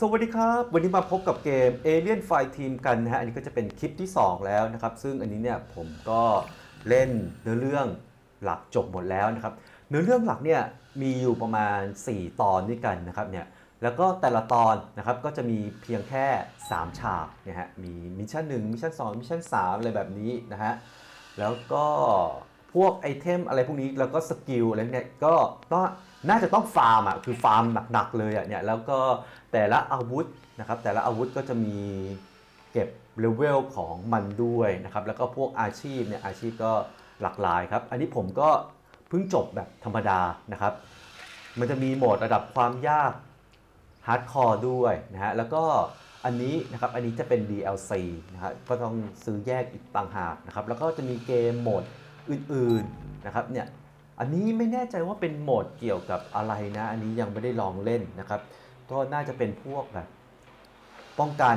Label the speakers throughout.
Speaker 1: สวัสดีครับ วันนี้มาพบกับเกม Alien Fight Team กันนะฮะ อันนี้ก็จะเป็นคลิปที่ 2 แล้วนะครับ ซึ่งอันนี้เนี่ยผมก็เล่นเนื้อเรื่องหลักจบหมดแล้วนะครับ เนื้อเรื่องหลักเนี่ยมีอยู่ประมาณ 4 ตอนด้วยกันนะครับเนี่ย แล้วก็แต่ละตอนนะครับก็จะมีเพียงแค่ 3 ฉากนี่ยฮะ มีมิชชั่น1มิชชั่น2มิชชั่น3อะไรแบบนี้นะฮะ แล้วก็ พวกไอเทมอะไรพวกนี้แล้วก็สกิลอะไรเนี่ยก็ต้องน่าจะต้องฟาร์มอะคือฟาร์มหนักๆเลยอะเนี่ยแล้วก็แต่ละอาวุธนะครับแต่ละอาวุธก็จะมีเก็บเลเวลของมันด้วยนะครับแล้วก็พวกอาชีพเนี่ยอาชีพก็หลากหลายครับ อันนี้ผมก็เพิ่งจบแบบธรรมดานะครับ มันจะมีโหมดระดับความยากฮาร์ดคอร์ด้วยนะฮะแล้วก็อันนี้นะครับอันนี้จะเป็น DLC นะครับก็ต้องซื้อแยกอีกต่างหากนะครับแล้วก็จะมีเกมโหมด อื่นๆนะครับเนี่ยอันนี้ไม่แน่ใจว่าเป็นโหมดเกี่ยวกับอะไรนะ อันนี้ยังไม่ได้ลองเล่นนะครับ ก็น่าจะเป็นพวกแบบป้องกัน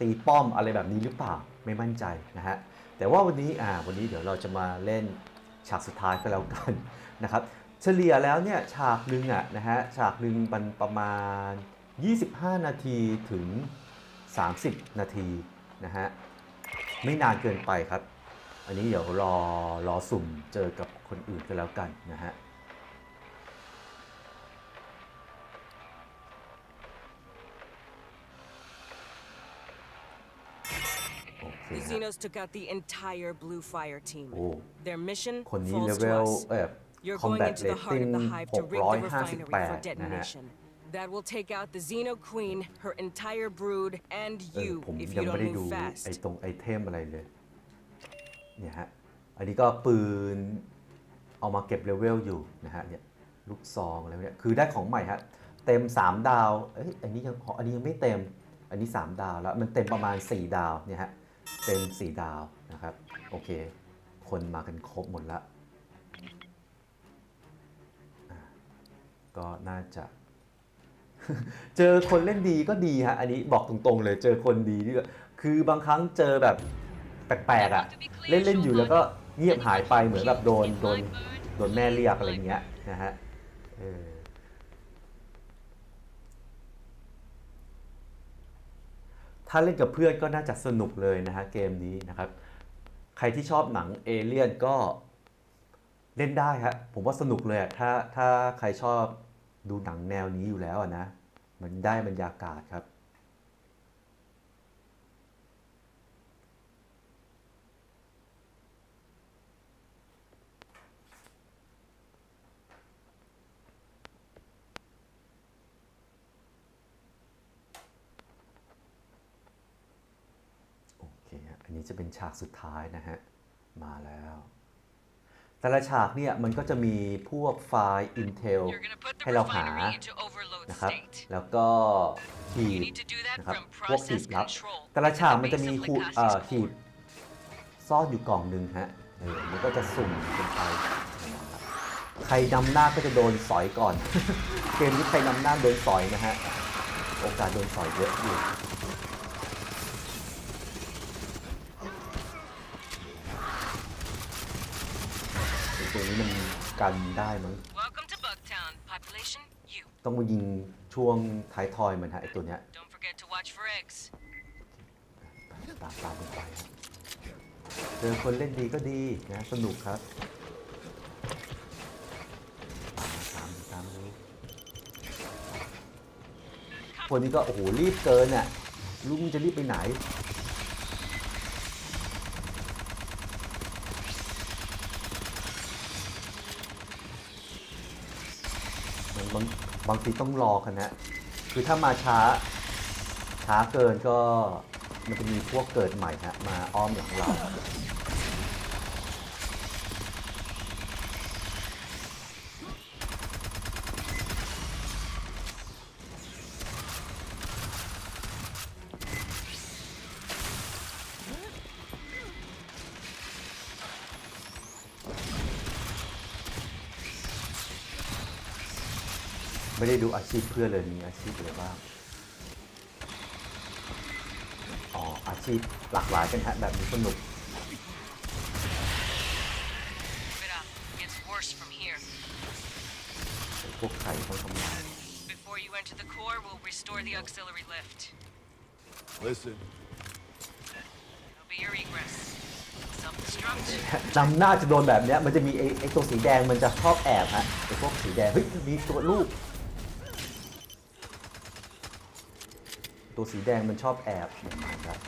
Speaker 1: ตีป้อมอะไรแบบนี้หรือเปล่าไม่มั่นใจนะฮะแต่ว่าวันนี้อ่าวันนี้เดี๋ยวเราจะมาเล่นฉากสุดท้ายก็แล้วกันนะครับ เฉลี่ยแล้วเนี่ยฉากหนึ่งอะนะฮะฉากหนึ่งมันประมาณ 25 นาทีถึง 30 นาทีนะฮะไม่นานเกินไปครับ อันนี้เดี๋ยวรอรอสุ่มเจอกับคนอื่นก็แล้วกันนะฮะโอเค
Speaker 2: The
Speaker 1: ฮะ
Speaker 2: Xenos took out the entire Blue Fire team.
Speaker 1: โอ้
Speaker 2: Their mission
Speaker 1: คนนี้
Speaker 2: falls
Speaker 1: เลเว
Speaker 2: to
Speaker 1: ล
Speaker 2: us.
Speaker 1: เอ่อ
Speaker 2: You're going
Speaker 1: combat
Speaker 2: into the heart of
Speaker 1: rating
Speaker 2: the hive to rig the refinery for
Speaker 1: 658นะฮะ
Speaker 2: detonation. That will take out the Xeno Queen, her entire brood, and
Speaker 1: เออ
Speaker 2: you
Speaker 1: ผม
Speaker 2: if
Speaker 1: ยั
Speaker 2: you
Speaker 1: งไม่
Speaker 2: don't
Speaker 1: ได้ดู
Speaker 2: move
Speaker 1: ไอ้
Speaker 2: fast.
Speaker 1: ตรงไอเทมอะไรเลย เนี่ยฮะอันนี้ก็ปืนเอามาเก็บเลเวลอยู่นะฮะเนี่ยลูกซองอะไรเนี่ยคือได้ของใหม่ฮะเต็ม 3 ดาวเอ้ยอันนี้ยังอันนี้ยังไม่เต็มอันนี้ 3 ดาวแล้วมันเต็มประมาณ 4 ดาวเนี่ยฮะเต็ม 4 ดาวนะครับโอเค คนมากันครบหมดละก็น่าจะเจอคนเล่นดีก็ดีฮะ อันนี้บอกตรงๆเลย เจอคนดีนี่ก็คือบางครั้งเจอแบบ แปลกๆอะ่ะเล่นๆอยู่แล้วก็เงียบหายไปเหมือนแบบโดนโดนโดนแม่เรียกอะไรเงี้ยนะฮะเออถ้าเล่นกับเพื่อนก็น่าจะสนุกเลยนะฮะเกมนี้นะครับ ใครที่ชอบหนังเอเลี่ยนก็เล่นได้ฮะผมว่าสนุกเลยถ้าถ้าใครชอบดูหนังแนวนี้อยู่แล้วนะ มันได้บรรยากาศครับ โอเคฮะอั นนี้จะเป็นฉากสุดท้ายนะฮะ มาแล้ว แต่ละฉากเนี่ยมันก็จะมีพวกไฟล์ Intel
Speaker 2: You're gonna put the
Speaker 1: ให้เราหา
Speaker 2: refinery into overload
Speaker 1: นะครับ
Speaker 2: state.
Speaker 1: แล้วก็หีบ
Speaker 2: You need to do that
Speaker 1: นะครับ
Speaker 2: from
Speaker 1: พวกหีบ
Speaker 2: process
Speaker 1: ลับ
Speaker 2: control
Speaker 1: แต่ละฉาก
Speaker 2: at the
Speaker 1: มันจะมี
Speaker 2: base of
Speaker 1: คู
Speaker 2: Lakashi's
Speaker 1: เอ่อหีบ
Speaker 2: core.
Speaker 1: ซ่อนอยู่กล่องหนึ่งฮะเออมันก็จะสุ่มเป็นไปใครนำหน้าก็จะโดนสอยก่อน เกมนี้ใครนำหน้าโดนสอยนะฮะ โอกาสโดนสอยเยอะอยู่ ไอ้ตัว นี้มันกันได้มั้ง
Speaker 2: Welcome to Bugtown. Population, you.
Speaker 1: ต้องมายิงช่วงท้ายทอยมันฮะไอตัวเนี้ย
Speaker 2: Don't forget to watch for eggs.
Speaker 1: ตามตามลงไปครับเจอคนเล่นดีก็ดีนะ สนุกครับ ตามตามตามดูคนนี้ก็ โอ้โห รีบเกินอะลุงจะรีบไปไหนมันบางบางทีต้องรอกันนะคือถ้ามาช้าช้าเกินก็มันจะมีพวกเกิดใหม่ฮะมาอ้อมหลังเรา ด้ดูอาชีพเพื่อนเลยมีอาชีพอะไรบ้างอ๋ออาชีพหลากหลายกันฮะแบบนี้สนุก
Speaker 2: Keep it up. It gets worse from here.
Speaker 1: พวกไข่ต้องทำงาน
Speaker 2: Before you you enter the core, we'll restore the auxiliary lift.
Speaker 3: Listen,
Speaker 2: It'll be your egress. Self-destruct.
Speaker 1: นำหน้าจะโดนแบบเนี้ยมันจะมีไอ้ไอ้ตัวสีแดงมันจะชอบแอบฮะไอ้พวกสีแดงเฮ้ยมีตัวลูก ตัวสีแดงมันชอบแอบครับ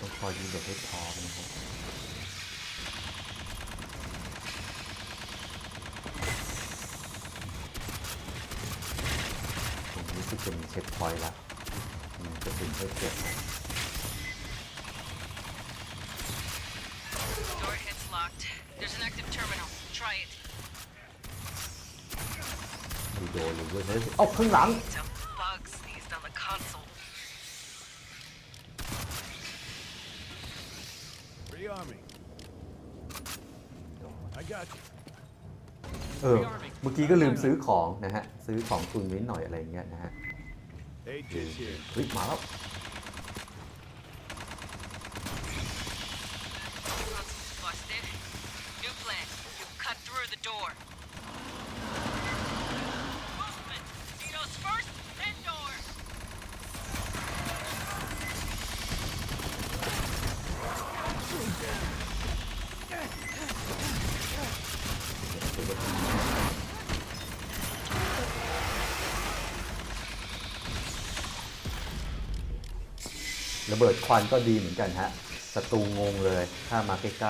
Speaker 1: ต้องคอยดูเด็กให้พร้อมนะครับผมรู้สึกจะมีเช็คพอยต์แล้วอืมจะเป็นเพื่อเก็บนะ
Speaker 2: Door hit's locked. There's an active terminal. Try it.
Speaker 1: ดูโดนเลยด้วยเฮ้ยเอ้าข้างหลัง
Speaker 2: It's a bug sneezed on the console.
Speaker 3: rearm me. I got you.
Speaker 1: เออ เมื่อกี้ก็ลืมซื้อของนะฮะ ซื้อของตุนไว้หน่อยอะไรเงี้ยนะฮะ เฮ้ย มาแล้ว ระเบิดควันก็ดีเหมือนกันฮะศัตรูงงเลยถ้ามาใกล้ๆ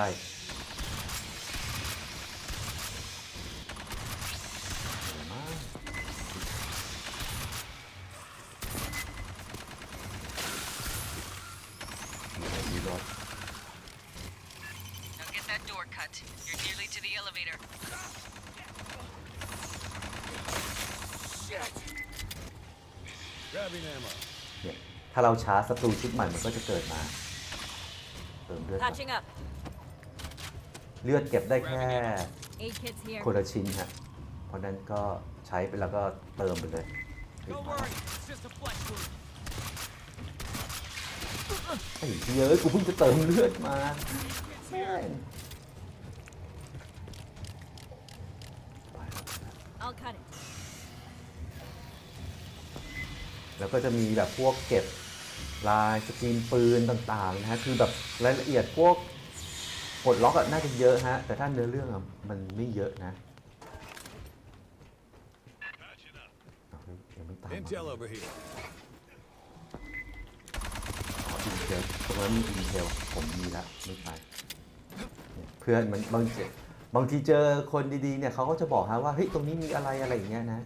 Speaker 1: เดี๋ยวมามีรถ
Speaker 2: Now get that door cut. You're nearly to the elevator.
Speaker 3: Grabbing ammo.
Speaker 1: เนี่ยถ้าเราช้าศัตรูชุดใหม่มันก็จะเกิดมา เติมเลือดก่อน
Speaker 4: Patching up.
Speaker 1: เลือดเก็บได้แค่
Speaker 4: Aid kits here.
Speaker 1: คนละชิ้นฮะ เพราะนั้นก็ใช้ไปแล้วก็เติมไปเลย
Speaker 5: Don't worry, it's just a flesh wound.
Speaker 1: ไอ้เหี้ยเอ้ยกูเพิ่งจะเติมเลือดมาแม่ง
Speaker 4: I'll cut it.
Speaker 1: แล้วก็จะมีแบบพวกเก็บ ลายสกรีนปืนต่างๆนะฮะคือแบบรายละเอียดพวกปลดล็อกอะน่าจะเยอะฮะ แต่ถ้าเนื้อเรื่องอะมันไม่เยอะนะเอาเฮ้ยยังไม่ตามมา
Speaker 3: Intel over here.
Speaker 1: อินเทลตรงนั้นมีอินเทลผมมีแล้วไม่ไปเนี่ยเพื่อนมันบางทีบางทีเจอคนดีๆเนี่ยเขาก็จะบอกฮะว่าเฮ้ยตรงนี้มีอะไรอะไรอย่างเงี้ยนะ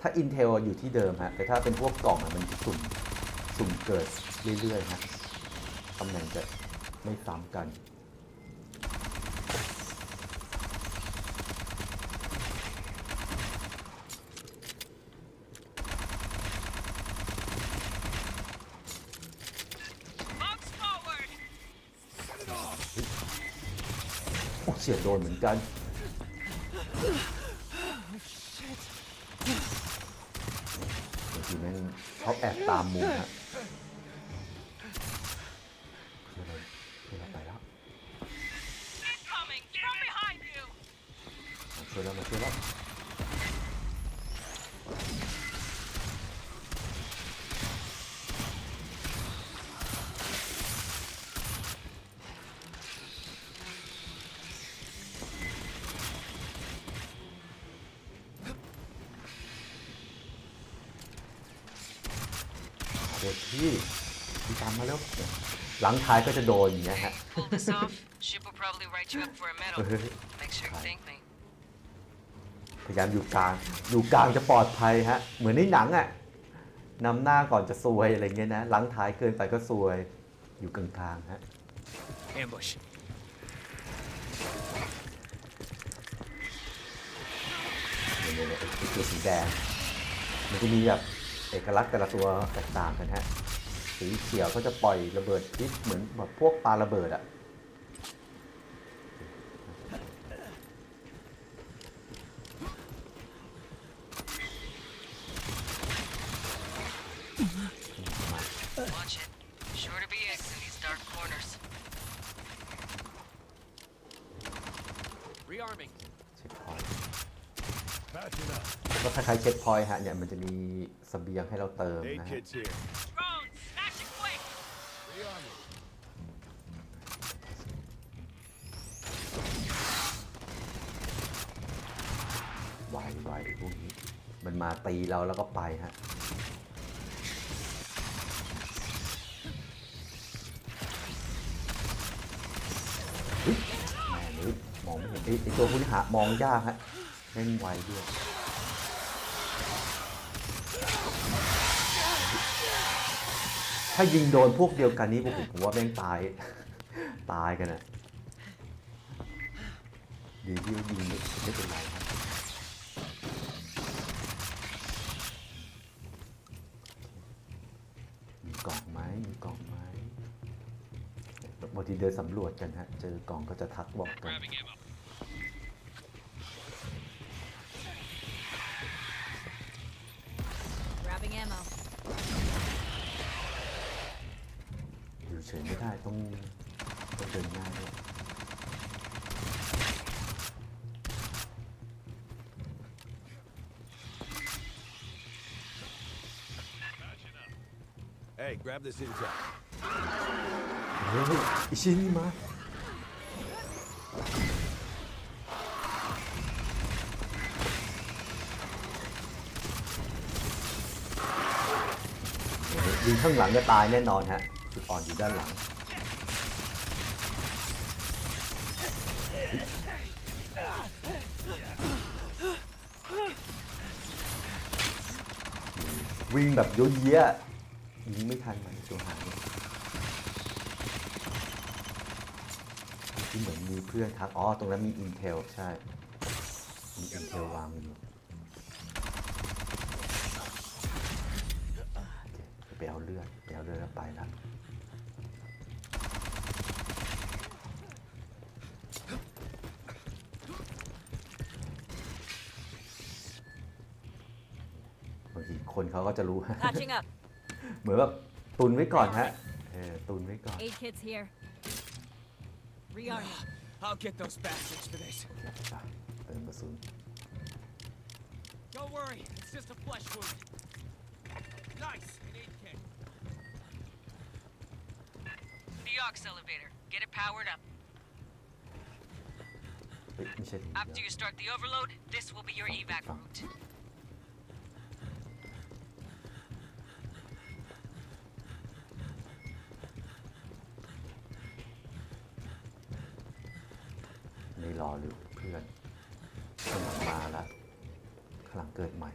Speaker 1: ถ้า Intel อะอยู่ที่เดิมฮะแต่ถ้าเป็นพวกกล่องอะมันจะสุ่ม สุ่มเกิดเรื่อยๆฮะตำแหน่งจะไม่ซ้ำกัน
Speaker 2: Box forward.
Speaker 1: โอ้เสียโดนเหมือนกันบางที แม่งเขาแอบตามมุมฮะคืออะไรคือเราไปแล้ว
Speaker 2: Incoming. From behind you.
Speaker 1: มาช่วยแล้วมาช่วยแล้วเด็กพี่พี่ตามมาแล้วเนี่ย หลังท้ายก็จะโดนอย่างเงี้ยฮะ
Speaker 2: Pull this off. Ship will probably write you up for a medal. Make sure you thank me.
Speaker 1: พยายามอยู่กลาง อยู่กลางจะปลอดภัยฮะ เหมือนในหนังอะ่ะนำหน้าก่อนจะซวยอะไรเงี้ยนะ หลังท้ายเกินไปก็ซวย อยู่กลางๆฮะ
Speaker 5: Ambush.
Speaker 1: เนี่ยเนี่ยไอ้ตัวสีแดง มันจะมีแบบเอกลักษณ์แต่ละตัวแตกต่างกันฮะ สีเขียวก็จะปล่อยระเบิดพิษเหมือนแบบพวกปลาระเบิดอะ
Speaker 5: Rearming.
Speaker 1: เช็คพอยต์
Speaker 3: Patching up.
Speaker 1: ก็คล้ายๆเช็คพอยต์ฮะเนี่ยมันจะมีเสบียงให้เราเติม
Speaker 3: Eight
Speaker 1: นะฮะ ไวไวพวกนี้ มันมาตีเราแล้วก็ไปฮะแม่งเอ้ยมองไม่เห็นไอ้ตัวผู้ที่หามองยากฮะเล่นไวด้วยถ้ายิงโดนพวกเดียวกันนี้ผมผมว่าแม่งตาย ตายกันอะดีที่ยิงไม่ไม่เป็นไร เดินสำรวจกันฮะ เจอกล่องก็จะทักบอกกัน
Speaker 5: Grabbing ammo.
Speaker 4: Grabbing ammo.
Speaker 1: อยู่เฉยไม่ได้ต้องต้องเดินหน้าด้วย
Speaker 3: Hey, grab this intel.
Speaker 1: เฮ้ยอิชินี่มายิงข้างหลังก็ตายแน่นอนฮะจุดอ่อนอยู่ด้านหลังวิ่งแบบโยเยะยิงไม่ทันมันตัวหาย ที่เหมือนมีเพื่อนทัก อ๋อ ตรงนั้นมี Intel ใช่ มี Intel วางอยู่โอเคไปเอาเลือดไปเอาเลือดแล้วไปละบางทีคนเขาก็จะรู้
Speaker 4: Patching up.
Speaker 1: เหมือนแบบตุนไว้ก่อนฮะ เออตุนไว้ก่อน
Speaker 4: Eight kids here. Rearming.
Speaker 5: I'll get those bastards for this.
Speaker 1: ไปเติมกระสุน
Speaker 5: Don't worry, it's just a flesh wound. Nice, an aid kit.
Speaker 2: The aux elevator. Get it powered up.
Speaker 1: เฮ้ยไม่ใช่ทีเดี
Speaker 2: After
Speaker 1: ยว
Speaker 2: you start the overload, this will be your evac route.
Speaker 1: ไม่รอหรือเพื่อนข้างหลังมาแล้วขลังเกิดใหม่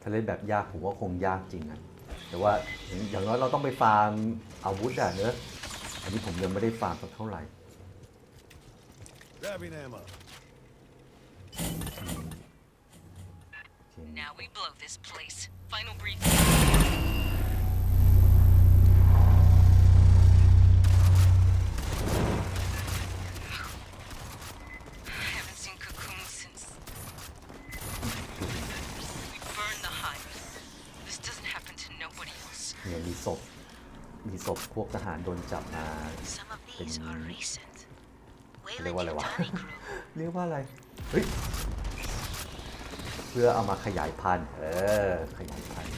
Speaker 1: ถ้าเล่นแบบยากผมว่าคงยากจริงนะแต่ว่าอย่างอย่างน้อยเราต้องไปฟาร์มอาวุธอะเนอะอันนี้ผมยังไม่ได้ฟาร์มสักเท่าไหร่
Speaker 3: Grabbing ammo.
Speaker 1: โอเค
Speaker 2: Now we blow this place. Final brief. I haven't seen Cocoon since. We burned the hive. This doesn't happen to nobody else.
Speaker 1: เนี่ยมีศพ มีศพพวกทหารโดนจับมา
Speaker 2: Some of these are recent.
Speaker 1: เรียก
Speaker 2: Wayland
Speaker 1: ว่าอะไรวะ
Speaker 2: Yutani crew.
Speaker 1: เรียกว่าอะไร เฮ้ยเพื่อเอามาขยายพันธุ์ เออ ขยายพันธุ์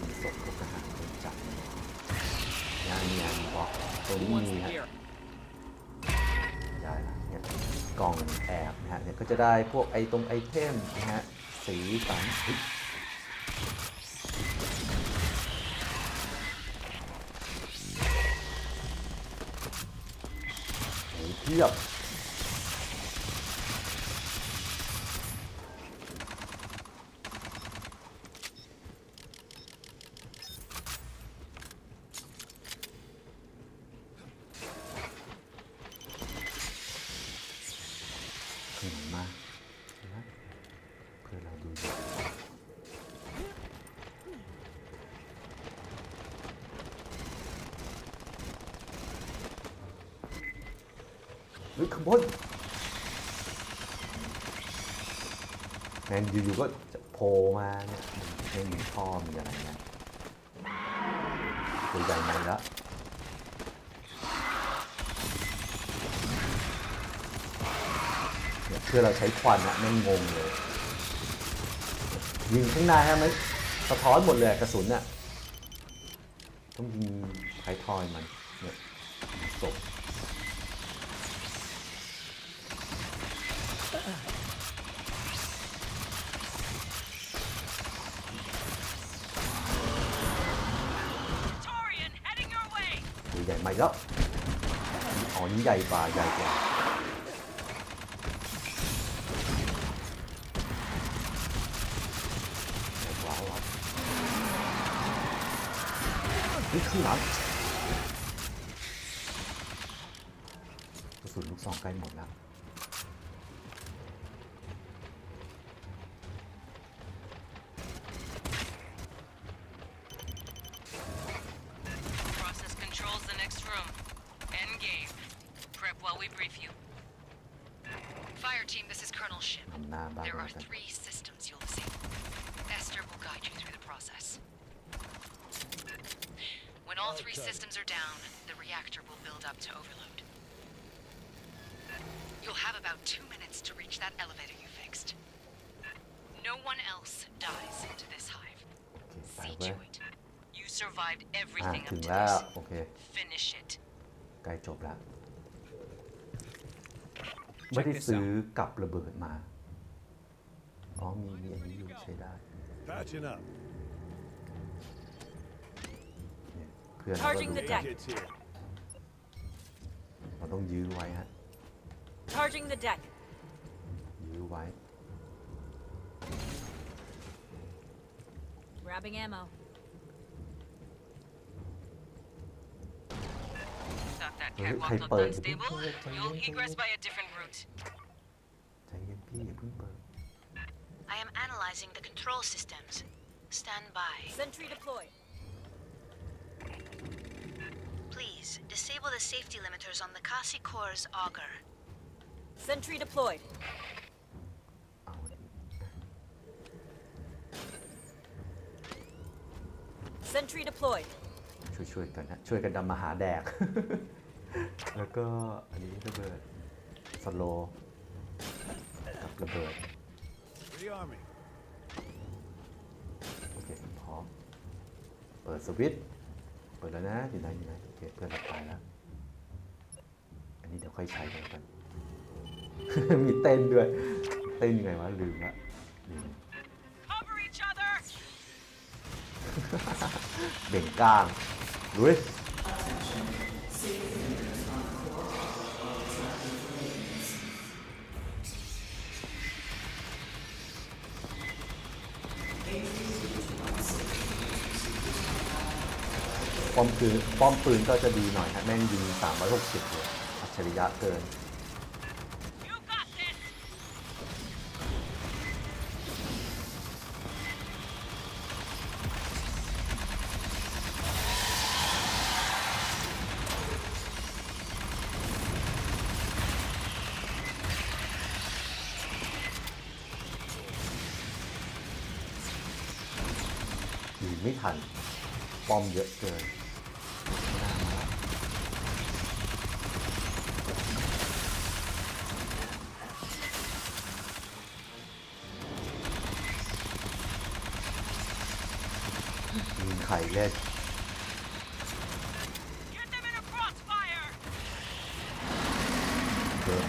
Speaker 1: มีศพพวกทหารโดนจับงานงานบอกตรงนี้มีฮะได้ละเนี่ยกล่องแอบนะฮะเนี่ยก็จะได้พวกไอตรงไอเทมนะฮะ สีสันเฮ้ยโอ้ยเทียบ ขนมมากนะเพื่อเราดูอยู่เฮ้ ยขางบนแมนอยู่ๆก็จะโผล่มาเนี่ยไม่มีท่อมีอะไรเงี้ยตัวใหญ่ไหมละเนี่ยเพื่อเราใช้ควันอะแม่งงงเลย ยิงข้างหน้าฮะมันสะท้อนหมดเลยกระสุนน่ะต้องยิงท้ายทอยมัน แล้วอ๋อนี่ใหญ่กว่าใหญ่กว่าใหญ่กว่าเหรอนี่ข้าหลังกระสุนลูกซองใกล้หมดแล้ว
Speaker 6: three
Speaker 3: Okay.
Speaker 6: systems are down, the reactor will build up to overload. You'll have about two minutes to reach that elevator you fixed. No one else dies into this hive.
Speaker 1: โอเคไป
Speaker 6: See
Speaker 1: เว้ย
Speaker 6: to it.
Speaker 2: You survived
Speaker 1: อ่ะ
Speaker 2: everything
Speaker 1: ถึ
Speaker 2: up
Speaker 1: ง
Speaker 2: to
Speaker 1: แล้ว
Speaker 2: this.
Speaker 1: โอเค
Speaker 2: Finish it.
Speaker 1: ใกล้จบแล้ว ไม่ได้ซื้อกลับระเบิดมา อ๋อ มีมีอันนี้อยู่ใช้ได้
Speaker 3: Patching up.
Speaker 1: พื่อนเราก็
Speaker 2: Charging
Speaker 1: รู้
Speaker 2: the
Speaker 1: กัน
Speaker 2: deck.
Speaker 3: Kids here.
Speaker 1: เราต้องยื้อไว้ฮะ
Speaker 2: Charging the deck.
Speaker 1: ยื้อไว้
Speaker 4: Grabbing ammo.
Speaker 2: Thought that
Speaker 1: Hey,
Speaker 2: catwalk
Speaker 1: hey,
Speaker 2: looked
Speaker 1: bird.
Speaker 2: unstable.
Speaker 1: Hey, hey,
Speaker 2: You'll
Speaker 1: hey,
Speaker 2: egress
Speaker 1: hey.
Speaker 2: by a different route.
Speaker 1: ใจเย็นพี่อย่าเพิ่งเปิด
Speaker 6: I am analyzing the control systems. Stand by.
Speaker 4: Sentry deployed.
Speaker 6: Please, disable the safety limiters on the Kasi Core's auger.
Speaker 4: Sentry deployed.
Speaker 1: เอาอันนี้
Speaker 4: Sentry deployed.
Speaker 1: ช่วยช่วยๆกันฮะ ช่วยกันดำมาหาแดก แล้วก็อันนี้ระเบิด สโลว์กับระเบิด
Speaker 3: Rearming.
Speaker 1: โอเค พร้อม เปิดสวิตช์ เปิดแล้วนะ อยู่ไหนอยู่ไหนโอเคเพื่อนเราตายแล้ว อันนี้เดี๋ยวค่อยใช้กันกัน มีเต้นด้วย เต้นยังไงวะ ลืมละลืม
Speaker 2: Cover each other!
Speaker 1: เบ่งกล้างลุย ป้อมปืนป้อมปืนก็จะดีหน่อยครับแม่งยิง360เลยอัจฉริยะเกิน ไข่แรกเกิด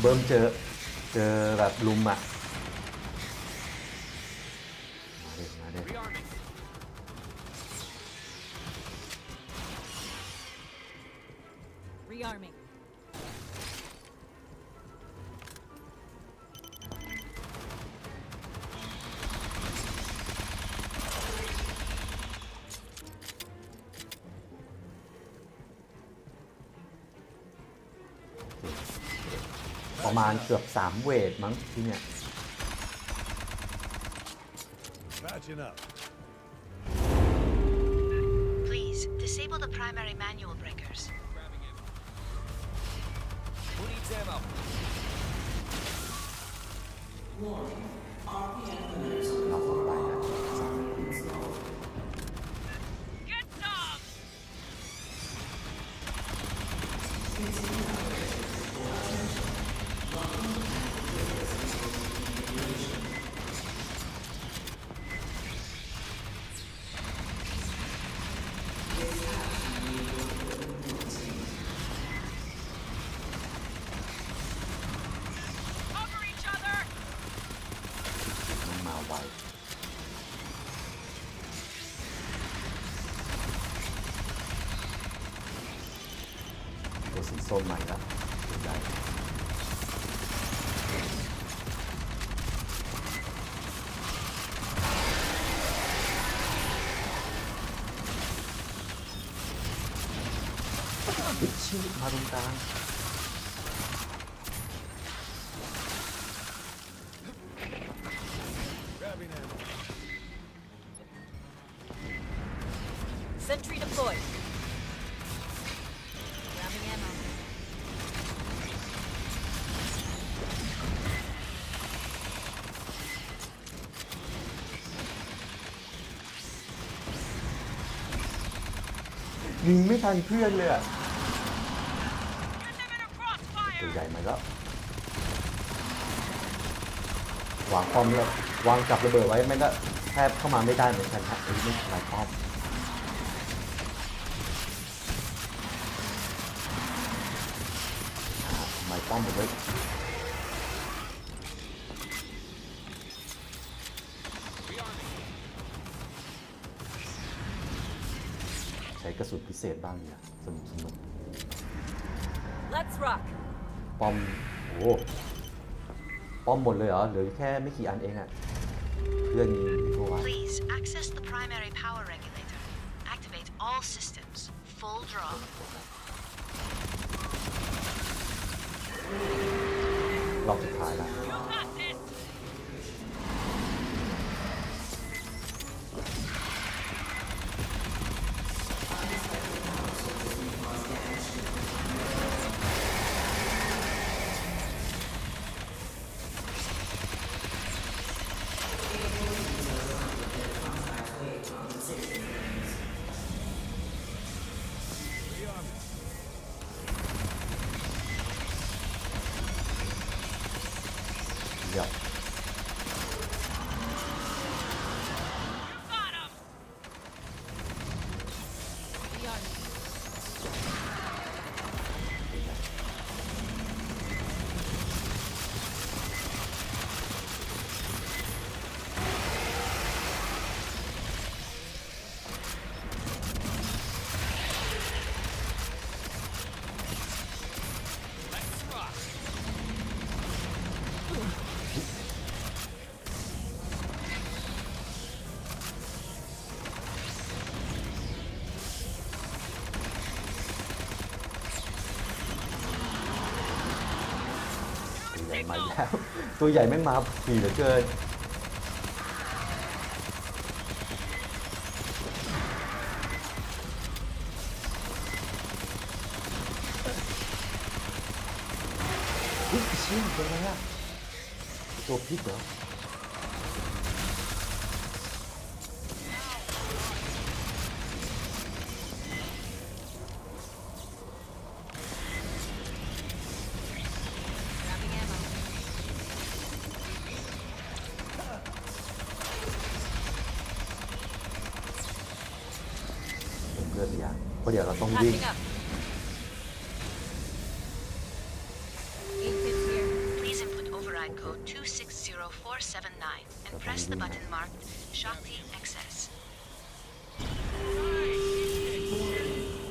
Speaker 1: เบิ่มเจอ เจอแบบลุมอะ ประมาณเกือบ 3 เวทมั้งที่เนี่ย
Speaker 3: Patching up.
Speaker 6: Please, disable the primary manual breakers.
Speaker 5: Grabbing him. Needs ammo.
Speaker 1: เตัวสีส้มให ยิงไม่ทันเพื่อนเลยอะตัวใหญ่มาแล้ววางป้อมเลยวางจับระเบิดไว้ไม่ก็แทบเข้ามาไม่ได้เหมือนกันฮะไอ้ยไม่ทำลายป้อมอ่าทำลายป้อมหมดเลยใช้กระสุนพิเศษบ้างเนี่ยสนุกสนุก
Speaker 4: Let's rock.
Speaker 1: ป้อม โอ้โห ป้อมหมดเลยเหรอเหลือแค่ไม่กี่อันเองอะเพื่อนยิงเข้าไว้
Speaker 6: Please access the primary power regulator. Activate all systems. Full draw.
Speaker 1: รอบสุดท้ายแล้ว มาอีกแล้ว ตัวใหญ่ไม่มาผีเหลือเกินอุ๊ยเชี่ยเป็นอะไรอะตัวพิษเหรอ ดี๋ยวเราต้องวิ่ง
Speaker 4: Patching up. Aid kits here.
Speaker 6: Please input override code 260479 and press the button marked Shakti Access.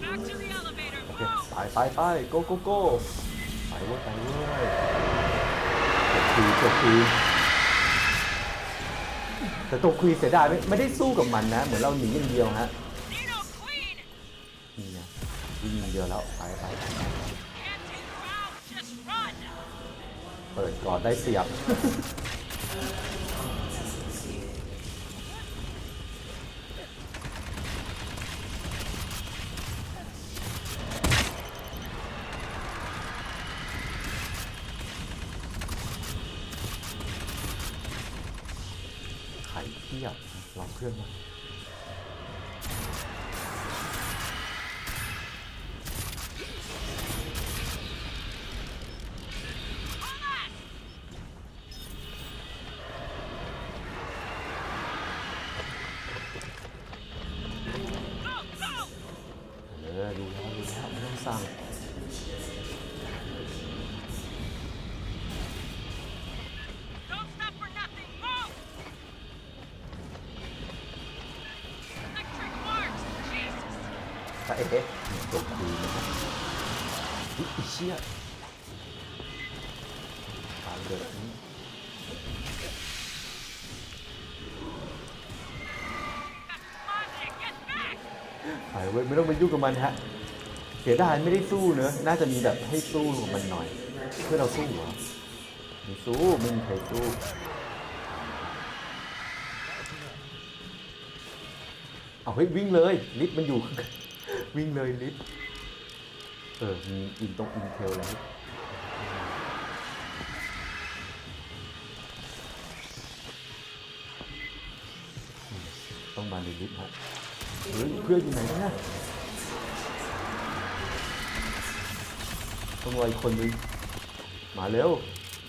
Speaker 6: Back to the elevator.
Speaker 1: โอเคไปไปไปโกโกโก้ไปเว้ยไปเว้ยจบทีจบทีแต่ตัวควีนเสียดายไม่ไม่ได้สู้กับมันนะ เหมือนเราหนีอย่างเดียวฮะ ได้เสียบ ไข่เทียบลองเครื่องมา ตาเอ๊ะเนี่ยจบคุยนะครับอุ๊ยเชี่ยตามเดือดนี้ไปเว้ยไม่ต้องไปยุ่งกับมันฮะ เสียดายไม่ได้สู้เนอะน่าจะมีแบบให้สู้กับมันหน่อย เพื่อเราสู้เหรอไม่สู้ไม่มีใครสู้เอาเฮ้ยวิ่งเลยลิฟต์มันอยู่ วิ่งเลยลิฟต์เออ มีอินตรงอินเทลแล้วต้องมาในลิฟต์ฮะเฮ้ยเพื่อนอยู่ไหนเนี่ยต้องรออีกคนนึง มาเร็ว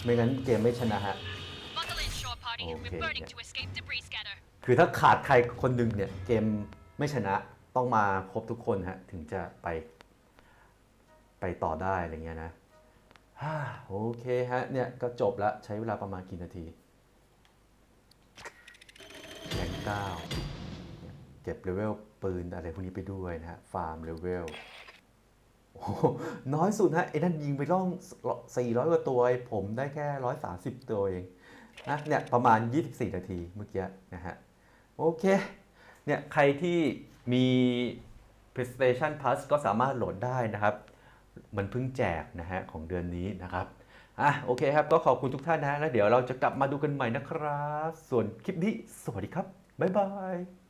Speaker 1: ไม่งั้นเกมไม่ชนะฮะ
Speaker 6: Buckle in, shore party.
Speaker 1: Okay,
Speaker 6: We're burning
Speaker 1: okay.
Speaker 6: to escape debris scatter.
Speaker 1: คือถ้าขาดใครคนหนึ่งเนี่ย เกมไม่ชนะ ต้องมาครบทุกคนฮะถึงจะไปไปต่อได้อะไรเงี้ยนะฮ่าโอเคฮะเนี่ยก็จบแล้วใช้เวลาประมาณกี่นาทีแรงเก้าเนี่ยเก็บเลเวลปืนอะไรพวกนี้ไปด้วยนะฮะฟาร์มเลเวลน้อยสุดฮะไอ้นั่นยิงไปร่อง 400 กว่าตัวผมได้แค่ 130 ตัวเองนะเนี่ยประมาณ 24 นาทีเมื่อกี้นะฮะโอเคเนี่ยใครที่ มี PlayStation Plus ก็สามารถโหลดได้นะครับ มันเพิ่งแจกนะฮะของเดือนนี้นะครับอะโอเคครับ ก็ขอบคุณทุกท่านนะแล้วเดี๋ยวเราจะกลับมาดูกันใหม่นะครับ ส่วนคลิปนี้ สวัสดีครับ บ๊ายบาย